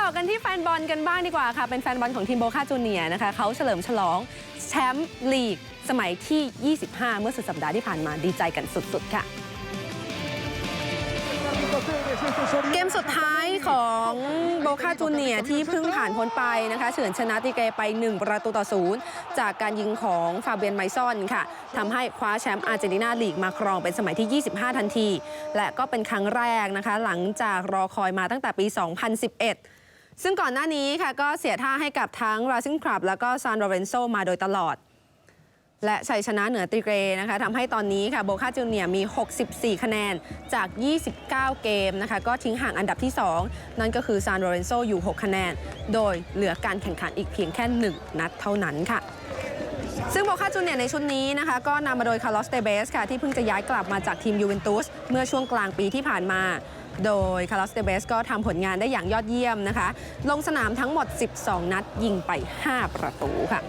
ต่อกันที่แฟนบอลกันบ้างดีกว่าค่ะ เป็นแฟนบอลของทีมโบคาจูเนียนะคะเขาเฉลิมฉลองแชมป์ลีก สมัยที่ 25 เมื่อสุดสัปดาห์ที่ผ่านมาดีใจกันสุด ๆ ค่ะเกมสุดท้ายของโบคาจูเนียที่เพิ่งผ่านพ้นไปนะคะเฉือนชนะติเกไป 1 ประตูต่อศูนย์จากการยิงของฟาเบียนไมซอนค่ะทำให้คว้าแชมป์อาร์เจนตินาลีกมาครองเป็นสมัยที่ 25 ทันที และก็เป็นครั้งแรกนะคะหลังจากรอคอยมาตั้งแต่ปี 2011 ซึ่งก่อนหน้านี้ค่ะก็เสียท่าให้กับทั้ง Racing Club แล้วก็ซานโ o เรนโซมาโดยตลอด และชัยชนะเหนือตรีเกรนะคะทำให้ตอนนี้ค่ะโบคาจูเนียมี 64 คะแนนจาก 29 เกมนะคะก็ทิ้งห่างอันดับที่ 2 นั่นก็คือซานโ o เรนโซอยู่ 6 คะแนน โดยเหลือการแข่งขันอีกเพียงแค่ 1 นัดเท่านั้นค่ะซึ่งโบคาจูเนียในชุดนี้นะคะ ก็นำมาโดยคาร์ลอสเตเบสค่ะ ที่เพิ่งจะย้ายกลับมาจากทีมยูเวนตุสเมื่อช่วงกลางปีที่ผ่านมา โดยคาร์ลอสเตเบสก็ทำผลงานได้อย่างยอดเยี่ยมนะคะ ลงสนามทั้งหมด 12 นัดยิงไป 5 ประตูค่ะ